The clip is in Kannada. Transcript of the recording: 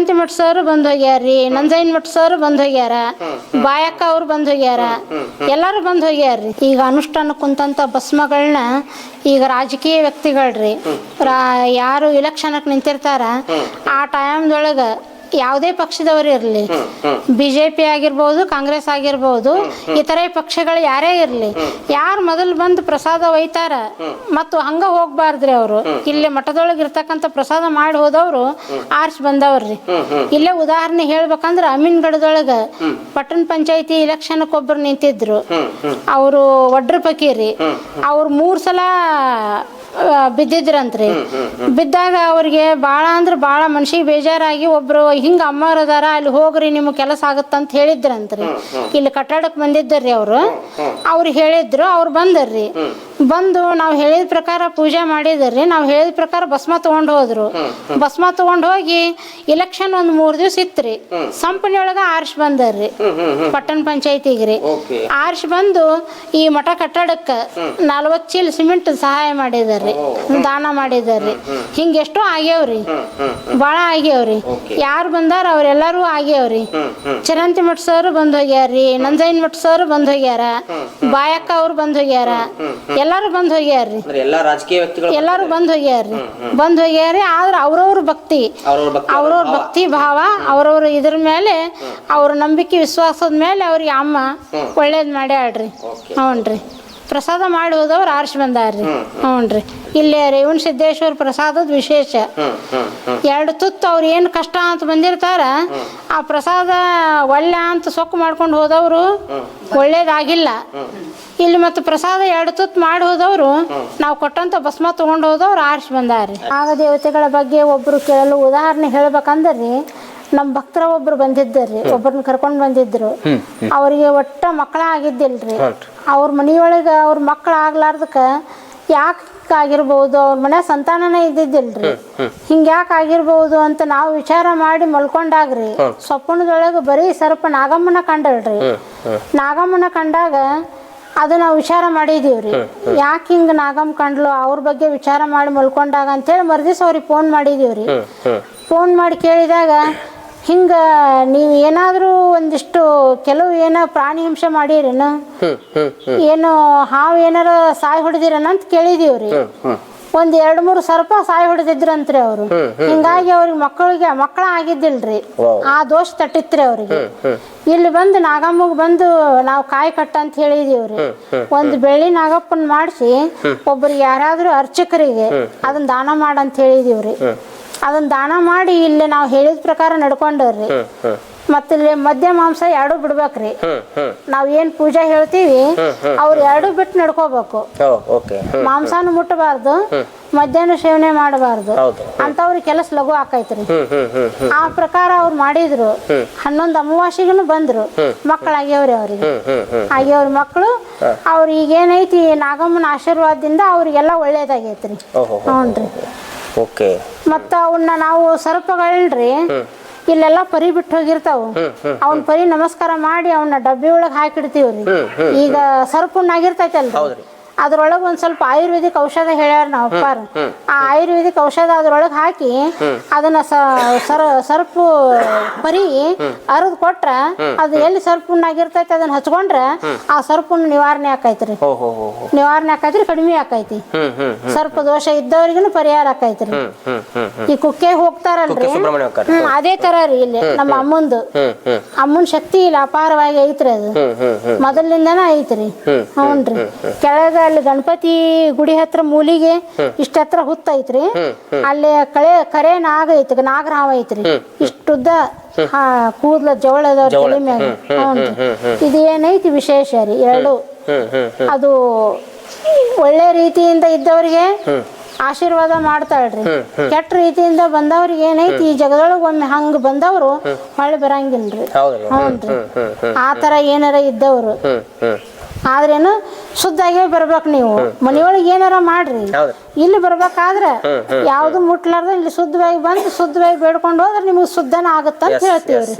ಚಿರಂತಿ ಮಠ ಸರ್ ಬಂದ್ ಹೋಗ್ಯಾರ್ರಿ ನಂಜಯ್ಯನ ಮಠ ಸರ್ ಬಂದ್ ಹೋಗ್ಯಾರ ಬಾಯಕ್ಕ ಅವ್ರು ಬಂದ್ ಹೋಗ್ಯಾರ ಎಲ್ಲಾರು ಬಂದ್ ಹೋಗ್ಯಾರ್ರಿ ಈಗ ಅನುಷ್ಠಾನ ಕುಂತಂತ ಭಸ್ಮಗಳನ್ನ ಈಗ ರಾಜಕೀಯ ವ್ಯಕ್ತಿಗಳ್ರಿ. ರಾ ಯಾರು ಇಲೆಕ್ಷನ್ ನಿಂತಿರ್ತಾರ ಆ ಟೈಮ್ದೊಳಗ ಯಾವುದೇ ಪಕ್ಷದವರು ಇರಲಿ. ಬಿ ಜೆ ಪಿ ಆಗಿರ್ಬೋದು ಕಾಂಗ್ರೆಸ್ ಆಗಿರ್ಬೋದು ಇತರೆ ಪಕ್ಷಗಳು ಯಾರೇ ಇರಲಿ. ಯಾರು ಮೊದಲು ಬಂದು ಪ್ರಸಾದ ಒಯ್ತಾರ ಮತ್ತು ಹಂಗ ಹೋಗ್ಬಾರ್ದ್ರಿ ಅವರು. ಇಲ್ಲಿ ಮಠದೊಳಗೆ ಇರ್ತಕ್ಕಂಥ ಪ್ರಸಾದ ಮಾಡಿ ಹೋದವರು ಆರ್ಸ್ ಬಂದವ್ರಿ. ಇಲ್ಲೇ ಉದಾಹರಣೆ ಹೇಳ್ಬೇಕಂದ್ರೆ ಅಮೀನ್ಗಢದೊಳಗ ಪಟ್ಟಣ ಪಂಚಾಯತಿ ಇಲೆಕ್ಷನ್ಕ್ಕೆ ಒಬ್ಬರು ನಿಂತಿದ್ರು. ಅವರು ಒಡ್ರ ಪಕೀರಿ ಅವ್ರು ಮೂರು ಸಲ ಬಿದ್ದಿದ್ರಂತ್ರಿ. ಬಿದ್ದಾಗ ಅವ್ರಿಗೆ ಭಾಳ ಅಂದ್ರೆ ಭಾಳ ಮನ್ಷಿಗೆ ಬೇಜಾರಾಗಿ ಒಬ್ರು ಹಿಂಗ ಅಮ್ಮವ್ರು ಅದಾರ ಅಲ್ಲಿ ಹೋಗ್ರಿ ನಿಮ್ಗೆ ಕೆಲಸ ಆಗತ್ತಂತ ಹೇಳಿದ್ರಂತ್ರಿ. ಇಲ್ಲಿ ಕಟ್ಟಡಕ್ಕೆ ಬಂದಿದ್ದರ್ರಿ ಅವರು. ಅವ್ರು ಹೇಳಿದ್ರು ಅವ್ರು ಬಂದರ್ರಿ. ಬಂದು ನಾವು ಹೇಳಿದ ಪ್ರಕಾರ ಪೂಜೆ ಮಾಡಿದ್ರಿ. ನಾವು ಹೇಳಿದ ಪ್ರಕಾರ ಭಸ್ಮ ತಗೊಂಡು ಹೋದ್ರು. ಭಸ್ಮ ತಗೊಂಡು ಹೋಗಿ ಇಲೆಕ್ಷನ್ ಒಂದು ಮೂರು ದಿವಸ ಇತ್ರಿ. ಸಂಪನಿ ಒಳಗ ಆರ್ಶ್ ಬಂದರ್ರಿ. ಪಟ್ಟಣ ಪಂಚಾಯತಿಗೆ ರೀ ಆರ್ಶ್ ಬಂದು ಈ ಮಠ ಕಟ್ಟಡಕ್ಕೆ ನಲ್ವತ್ತು ಚೀಲ ಸಿಮೆಂಟ್ ಸಹಾಯ ಮಾಡಿದಾರ್ರಿ. ದಾನ ಮಾಡಿದಾರ್ರಿ. ಹಿಂಗೆಷ್ಟೋ ಆಗ್ಯಾವ್ರಿ. ಭಾಳ ಆಗ್ಯಾವ್ರಿ. ಯಾರು ಬಂದಾರ ಅವರೆಲ್ಲರೂ ಆಗ್ಯಾವ್ರಿ. ಚರಂತಿ ಮಠ ಸರ್ ಬಂದ್ ಹೋಗ್ಯಾರ್ರಿ. ನಂಜಯ್ಯನ ಮಠ ಸರ್ ಬಂದ್ ಹೋಗ್ಯಾರ. ಬಾಯಕ್ಕ ಅವ್ರು ಬಂದ್ ಹೋಗ್ಯಾರ. ಎಲ್ಲಾರು ಬಂದ್ ಹೋಗ್ಯಾರ್ರಿ. ಅಂದ್ರೆ ಎಲ್ಲಾ ರಾಜಕೀಯ ವ್ಯಕ್ತಿಗಳು ಎಲ್ಲಾರು ಬಂದ್ ಹೋಗ್ಯಾರ್ರಿ. ಬಂದ್ ಹೋಗ್ಯಾರ್ರಿ ಆದ್ರ ಅವ್ರವ್ರ ಭಕ್ತಿ. ಅವ್ರವ್ರ ಭಕ್ತಿ ಅವ್ರವ್ರ ಭಕ್ತಿ ಭಾವ ಅವ್ರವ್ರ ಇದ್ರ ಮೇಲೆ ಅವ್ರ ನಂಬಿಕೆ ವಿಶ್ವಾಸದ ಮೇಲೆ ಅವ್ರಿಗೆ ಅಮ್ಮ ಒಳ್ಳೇದ್ ಮಾಡ್ಯಾಳ್ರಿ. ಹ್ಞೂನ್ರಿ. ಪ್ರಸಾದ ಮಾಡಿ ಹೋದವ್ರು ರೀ ಬಂದಾರ್ರಿ. ಹ್ಞೂನ್ರಿ. ಇಲ್ಲೇ ರೇವಣ ಸಿದ್ದೇಶ್ವರ ಪ್ರಸಾದದ ವಿಶೇಷ. ಎರಡು ತುತ್ತು ಅವ್ರು ಏನು ಕಷ್ಟ ಅಂತ ಬಂದಿರ್ತಾರ ಆ ಪ್ರಸಾದ ಒಳ್ಳೆ ಅಂತ ಸೊಕ್ಕು ಮಾಡ್ಕೊಂಡು ಹೋದವರು ಒಳ್ಳೇದಾಗಿಲ್ಲ. ಇಲ್ಲಿ ಮತ್ತು ಪ್ರಸಾದ ಎರಡು ತುತ್ತು ಮಾಡಿ ಹೋದವರು ನಾವು ಕೊಟ್ಟಂತ ಭಸ್ಮ ತಗೊಂಡು ಹೋದವ್ರು ಆರ್ಸ್ ಬಂದಾರಿ. ಆಗ ದೇವತೆಗಳ ಬಗ್ಗೆ ಒಬ್ರು ಕೇಳಲು ಉದಾಹರಣೆ ಹೇಳ್ಬೇಕಂದ್ರಿ ನಮ್ಮ ಭಕ್ತರ ಒಬ್ರು ಬಂದಿದ್ದರಿ ಒಬ್ಬರನ್ನ ಕರ್ಕೊಂಡು ಬಂದಿದ್ರು ಅವರಿಗೆ ಒಟ್ಟ ಮಕ್ಕಳ ಆಗಿದ್ದಿಲ್ರಿ ಅವ್ರ ಮನಿಯೊಳಗೆ ಅವ್ರ ಮಕ್ಕಳ ಆಗ್ಲಾರ್ದಕ್ಕ ಯಾಕೆ ಆಗಿರ್ಬೋದು ಅವ್ರ ಮನೆ ಸಂತಾನನೇ ಇದ್ದಿದ್ದಿಲ್ರಿ. ಹಿಂಗ ಯಾಕೆ ಆಗಿರ್ಬಹುದು ಅಂತ ನಾವು ವಿಚಾರ ಮಾಡಿ ಮಲ್ಕೊಂಡಾಗ್ರಿ. ಸ್ವಪ್ನದೊಳಗೆ ಬರೀ ಸರ್ಪ ನಾಗಮ್ಮನ ಕಂಡಳ್ರಿ. ನಾಗಮ್ಮನ ಕಂಡಾಗ ಅದು ನಾವು ವಿಚಾರ ಮಾಡಿದೀವ್ರಿ. ಯಾಕೆ ಹಿಂಗ ನಾಗಮ್ ಕಂಡ್ಲು ಅವ್ರ ಬಗ್ಗೆ ವಿಚಾರ ಮಾಡಿ ಮಲ್ಕೊಂಡಾಗ ಅಂತೇಳಿ ಮರ್ದಿವ್ಸ ಅವ್ರಿಗೆ ಫೋನ್ ಮಾಡಿದೀವ್ರಿ. ಫೋನ್ ಮಾಡಿ ಕೇಳಿದಾಗ ಹಿಂಗ ನೀವು ಏನಾದರೂ ಒಂದಿಷ್ಟು ಕೆಲವು ಏನೋ ಪ್ರಾಣಿ ಹಿಂಸೆ ಮಾಡಿರೇನು? ಏನು ಹಾವು ಏನಾರ ಸಾಯ್ ಹೊಡೆದಿರೇನ ಅಂತ ಕೇಳಿದೀವ್ರಿ. ಒಂದ್ ಎರಡ್ ಮೂರು ಸರ್ಪ ಸಾಯಿ ಹೊಡೆದಿದ್ರಂತ್ರಿ ಅವ್ರು. ಹಿಂಗಾಗಿ ಅವ್ರಿಗೆ ಮಕ್ಕಳಿಗೆ ಮಕ್ಕಳ ಆಗಿದ್ದಿಲ್ರಿ ಆ ದೋಷ ತಟ್ಟಿತ್ರಿ ಅವ್ರಿಗೆ. ಇಲ್ಲಿ ಬಂದು ನಾಗಮ್ಮಗ್ ಬಂದು ನಾವು ಕಾಯಿ ಕಟ್ಟ ಅಂತ ಹೇಳಿದೀವ್ರಿ. ಒಂದ್ ಬೆಳ್ಳಿ ನಾಗಪ್ಪನ್ ಮಾಡಿಸಿ ಒಬ್ರಿಗೆ ಯಾರಾದ್ರೂ ಅರ್ಚಕರಿಗೆ ಅದನ್ನ ದಾನ ಮಾಡಂತ ಹೇಳಿದೀವ್ರಿ. ಅದನ್ನ ದಾನ ಮಾಡಿ ಇಲ್ಲಿ ನಾವು ಹೇಳಿದ ಪ್ರಕಾರ ನಡ್ಕೊಂಡವ್ರಿ. ಮತ್ತೆ ಇಲ್ಲಿ ಮಧ್ಯ ಮಾಂಸ ಎರಡು ಬಿಡ್ಬೇಕ್ರಿ. ನಾವ್ ಏನ್ ಪೂಜೆ ಹೇಳ್ತೀವಿ ಅವ್ರು ಎರಡು ಬಿಟ್ಟು ನಡ್ಕೋಬೇಕು. ಓಕೆ. ಮಾಂಸಾನು ಮುಟ್ಟಬಾರ್ದು ಮಧ್ಯಾಹ್ನ ಸೇವನೆ ಮಾಡಬಾರ್ದು. ಹೌದು. ಅಂತವ್ರಿಗೆ ಕೆಲಸ ಲಘು ಆಕೈತ್ರಿ ಆ ಪ್ರಕಾರ ಅವ್ರು ಮಾಡಿದ್ರು. ಹನ್ನೊಂದು ಅಮಾವಾಸ್ಯೆಗೂ ಬಂದ್ರು. ಮಕ್ಕಳಾಗ್ಯವ್ರಿ ಅವ್ರಿಗೆ. ಆಗ್ಯವ್ರ ಮಕ್ಕಳು ಅವ್ರ ಈಗೇನೈತಿ ನಾಗಮ್ಮನ ಆಶೀರ್ವಾದದಿಂದ ಅವ್ರಿಗೆಲ್ಲ ಒಳ್ಳೇದಾಗೈತ್ರಿ. ಓಹೋ ಹ್ಞೂನ್ರಿ. ಓಕೆ. ಮತ್ತ ಅವನ್ನ ನಾವು ಸರ್ಪಗಳ್ರಿ ಇಲ್ಲೆಲ್ಲ ಪರಿ ಬಿಟ್ಟು ಹೋಗಿರ್ತಾವು. ಅವನ್ ಪರಿ ನಮಸ್ಕಾರ ಮಾಡಿ ಅವನ್ನ ಡಬ್ಬಿ ಒಳಗ್ ಹಾಕಿಡ್ತೀವ್ರಿ ಈಗ ಸರ್ಪುಣ್ಣ ಆಗಿರ್ತೈತಲ್ರಿ. ಅದ್ರೊಳಗ ಒಂದ್ ಸ್ವಲ್ಪ ಆಯುರ್ವೇದಿಕ್ ಔಷಧ ಹೇಳ್ಯಾರ ನಾವು ಅಪ್ಪಾರ. ಆ ಆಯುರ್ವೇದಿಕ್ ಔಷಧ ಅದ್ರೊಳಗೆ ಹಾಕಿ ಅದನ್ನ ಸರ್ಪ ಸರ ಸರ್ಪು ಪರಿ ಅರದ್ ಕೊಟ್ರ ಅದು ಎಲ್ಲಿ ಸರ್ಪುಣ್ಣ ಆಗಿರ್ತೈತಿ ಅದನ್ನ ಹಚ್ಕೊಂಡ್ರ ಆ ಸರ್ಪುಣ್ಣ ನಿವಾರಣೆ ಆಕೈತ್ರಿ. ನಿವಾರಣೆ ಆಕೈತ್ರಿ ಕಡಿಮೆ ಆಕೈತಿ. ಸರ್ಪ ದೋಷ ಇದ್ದವ್ರಿಗೂ ಪರಿಹಾರ ಆಕೈತ್ರಿ. ಈ ಕುಕ್ಕೆ ಹೋಗ್ತಾರಲ್ರಿ. ಹ್ಮ್ ಅದೇ ತರ ರೀ ಇಲ್ಲಿ ನಮ್ಮ ಅಮ್ಮಂದು. ಅಮ್ಮನ ಶಕ್ತಿ ಇಲ್ಲ ಅಪಾರವಾಗಿ ಐತ್ರಿ ಅದು. ಹ್ಮ್ ಐತ್ರಿ ಹ್ಮ್. ಮೊದಲಿಂದನ ಐತ್ರಿ. ಹ್ಞೂನ್ರಿ. ಕೆಳಗ ಅಲ್ಲಿ ಗಣಪತಿ ಗುಡಿ ಹತ್ರ ಮೂಲಿಗೆ ಇಷ್ಟ ಹತ್ರ ಹುತ್ತ ಐತ್ರಿ ಅಲ್ಲಿ ಕಳೆ ಕರೆ ನಾಗ ಐತಿ ನಾಗರಾವ ಐತ್ರಿ. ಇಷ್ಟುದ್ದ ಕೂದ್ಲ ಜವಳದ ತಲೆ ಮ್ಯಾಗ. ಹ್ಞೂನ್ರಿ ಇದು ಏನೈತಿ ವಿಶೇಷ ರೀ? ಎರಡು. ಅದು ಒಳ್ಳೆ ರೀತಿಯಿಂದ ಇದ್ದವ್ರಿಗೆ ಆಶೀರ್ವಾದ ಮಾಡ್ತಾಳ್ರಿ. ಕೆಟ್ಟ ರೀತಿಯಿಂದ ಬಂದವ್ರಿಗೆ ಏನೈತಿ? ಈ ಜಗದೊಳಗೆ ಒಮ್ಮೆ ಹಂಗ ಬಂದವರು ಹೊಳ್ಳಿ ಬರಂಗಿಲ್ರಿ. ಹ್ಮ್. ಆ ತರ ಏನಾರ ಇದ್ದವರು. ಆದ್ರೇನು ಶುದ್ಧಾಗೇ ಬರ್ಬೇಕು ನೀವು. ಮನೆಯೊಳಗೆ ಏನಾರ ಮಾಡ್ರಿ. ಇಲ್ಲಿ ಬರ್ಬೇಕಾದ್ರ ಯಾವ್ದು ಮುಟ್ಲಾರ್ದ ಇಲ್ಲಿ ಶುದ್ಧವಾಗಿ ಬಂದು ಶುದ್ಧವಾಗಿ ಬೇಡ್ಕೊಂಡು ಹೋದ್ರೆ ನಿಮ್ಗೆ ಶುದ್ಧನ ಆಗುತ್ತಂತ ಹೇಳ್ತೀವ್ರಿ.